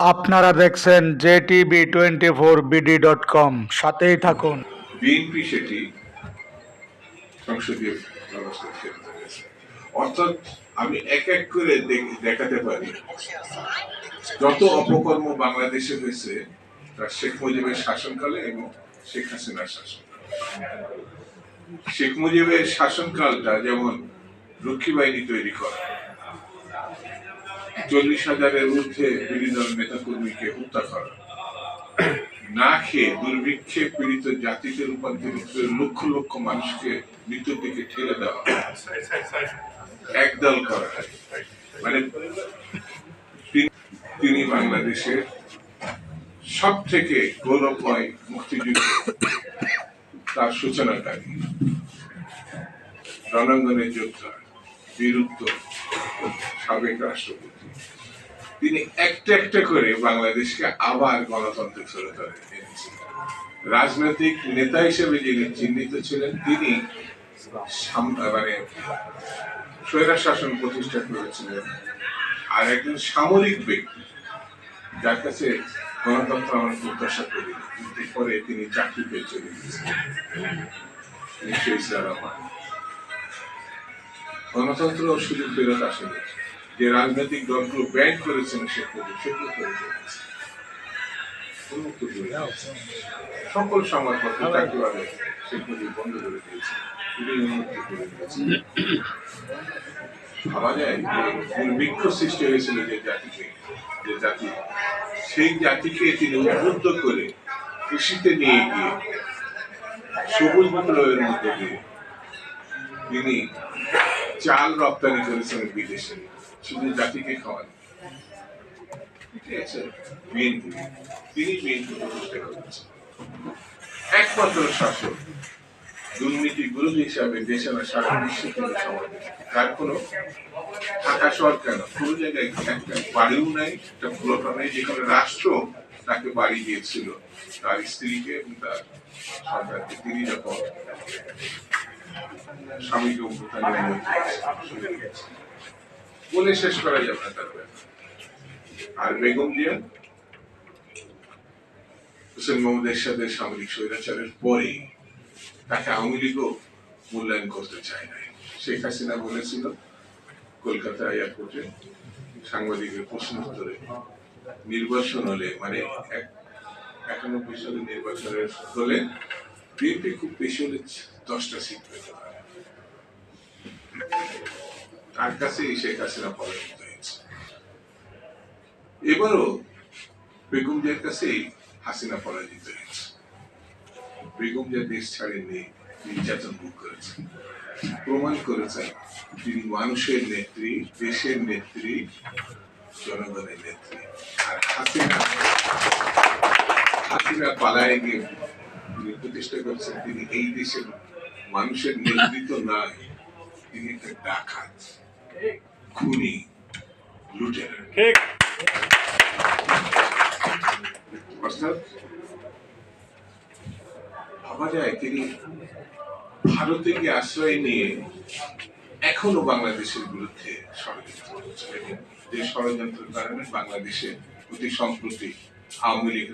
আপনারা দেখছেন J TV twenty four BD dot com. সাথেই থাকুন। বিএনপি সেটি সংসদীয় অর্থাৎ আমি এক এক করে দেখাতে পারি। যত অপকর্ম বাংলাদেশে হয়েছে তা শেখ মুজিবের শাসনকালে এবং শেখ হাসিনার শাসনকালে। শেখ মুজিবের শাসনকালটা যেমন রক্ষী বাহিনী তৈরি করা চল্লিশ হাজারের ঊর্ধ্বে দল নেতাকর্মীকে হত্যা করা। না খেয়ে দুর্ভিক্ষে পীড়িত জাতিকে রূপান্তরিত লক্ষ লক্ষ মানুষকে মৃত্যুর দিকে ঠেলে দেওয়া। একদল করা। মানে তিনি বাংলাদেশের সব থেকে গৌরবময় মুক্তিযুদ্ধ। তার সূচনাকারী রণাঙ্গনের যোদ্ধা, বীরুত্ব। সাবেক রাষ্ট্রপতি তিনি একটা একটা করে বাংলাদেশকে আবার গণতন্ত্রে ফেরত এনেছেন। রাজনৈতিক নেতা হিসেবে যিনি চিহ্নিত ছিলেন, তিনি মানে স্বৈরা শাসন প্রতিষ্ঠা করেছিলেন। আর একজন সামরিক ব্যক্তি, যার কাছে গণতন্ত্র আমরা প্রত্যাশা করি কিন্তু পরে তিনি চাকরি পেয়ে চলে গেছেন গণতন্ত্র শুধু ফেরত আসেনি যে রাজনৈতিক দলগুলো ব্যান করেছেন সেগুলো সেগুলো করে। সকল সংবাদপত্র চাকরিভাবে সেগুলি বন্ধ করে দিয়েছে উন্মুক্ত করে দিয়েছে। ভাবা যায় যে দুর্ভিক্ষ সৃষ্টি হয়েছিল যে জাতিকে যে জাতি। সেই জাতিকে তিনি উদ্বুদ্ধ করে কৃষিতে নিয়ে গিয়ে সবুজ বিপ্লবের মধ্যে দিয়ে তিনি চাল রপ্তানি করেছেন বিদেশে। শুধু জাতিকে খাওয়ান। তিনি একমাত্র দুর্নীতি হিসাবে কোনো জায়গায় একটা বাড়িও নাই, একটা যেখানে রাষ্ট্র তাকে বাড়ি দিয়েছিল, তার স্ত্রীকে এবং তার সন্তানকে তিনি যখন অভ্যুত্থান বলে শেষ করা যাবে না আর বেগম সামরিক স্বৈরাচারের পরে তাকে আওয়ামী লীগও মূল্যায়ন করতে চায় নাই। শেখ হাসিনা বলেছিল, কলকাতা এয়ারপোর্টে সাংবাদিকের প্রশ্ন উত্তরে, নির্বাচন হলে মানে এক- একানব্বই সালে নির্বাচনের হলে বিএনপি খুব বেশি হলে দশটা সিট পেতে পারে তার কাছেই শেখ হাসিনা পরাজিত হয়েছে। এবারও বেগম জিয়ার কাছেই হাসিনা পরাজিত হয়েছে। বেগম জিয়া দেশ ছাড়েননি নির্যাতন ভোগ করেছেন প্রমাণ করেছেন তিনি মানুষের নেত্রী, দেশের নেত্রী, জনগণের নেত্রী। আর হাসিনা হাসিনা পালায় গিয়ে প্রতিষ্ঠা করেছেন। তিনি এই দেশের মানুষের নেতৃত্ব নয় তিনি একটা ডাকাত খুনি লুটেরার। অর্থাৎ ভাবা যায় তিনি ভারতে গিয়ে আশ্রয় নিয়ে এখনও বাংলাদেশের বিরুদ্ধে ষড়যন্ত্র করছেন। এবং যে ষড়যন্ত্রের কারণে বাংলাদেশে অতি সম্প্রতি আওয়ামী লীগ